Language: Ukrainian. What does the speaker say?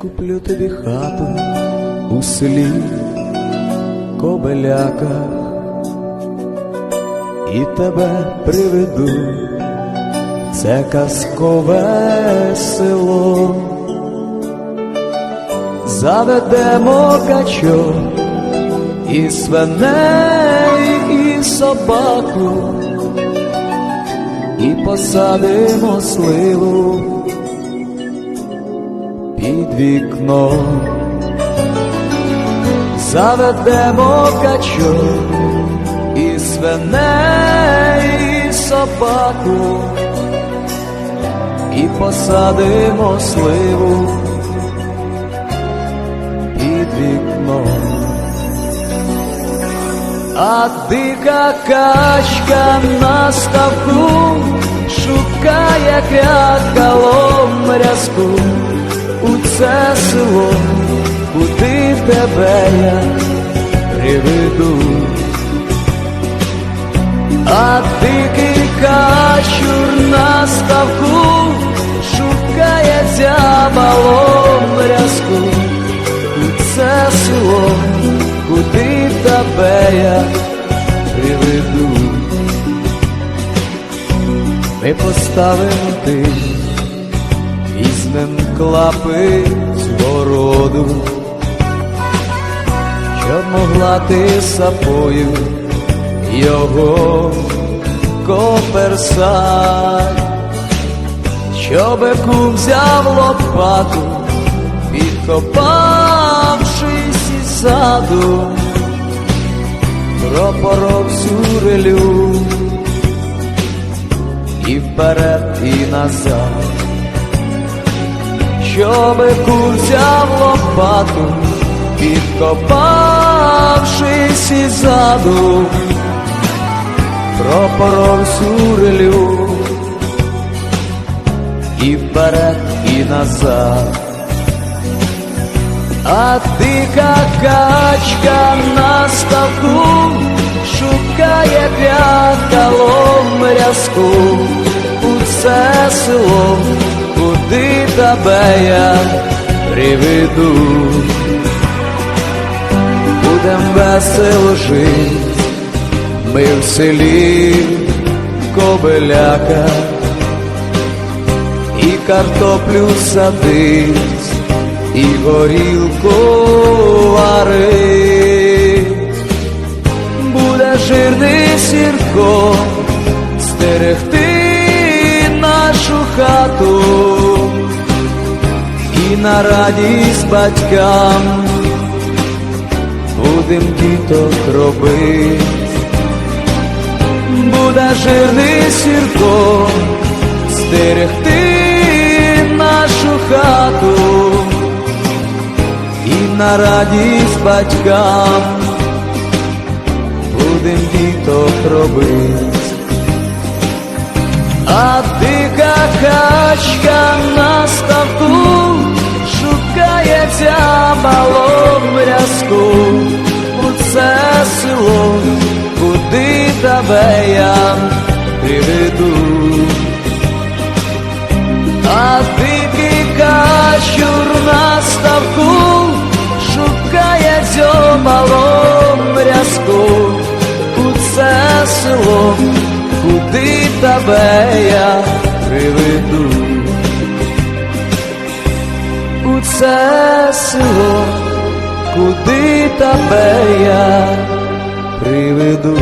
тобі хату у селі Кобеляка, і тебе приведу, це казкове село, заведемо качок і свиней, і собаку, і посадимо сливу під вікном. Заведемо качок і свиней, і собаку, і посадимо сливу під вікном. А дика качка на ставку шукає крякалом рязку це село, куди тебе я приведу. А дикий качур на ставку шукає дзябалом рязку це село, куди тебе я приведу. Ми поставимо ти, візьмем клапи з городу, щоб могла ти сапою його коперсать, щоб кум взяв лопату, підкопавшись із саду, пропоров всю релю і вперед, і назад, щоб кум взяв лопату, підкопавшись із заду, пропоров всю релю і вперед, і назад. А дика качка на ставку шукає п'яталом рязку. У це село, куди тебе я приведу. Будем весело жить, ми в селі Кобеляка і картоплю садить і горілку варить, буде жирний сірко стерегти нашу хату на радість батькам. Будем діток робить, буде жирний сірко стерегти нашу хату. І на радість батькам. Будем діток робить. А дика качка на ставку шукає мало рязку у це село, куди тебе я приведу. Це село, куди тебе я приведу.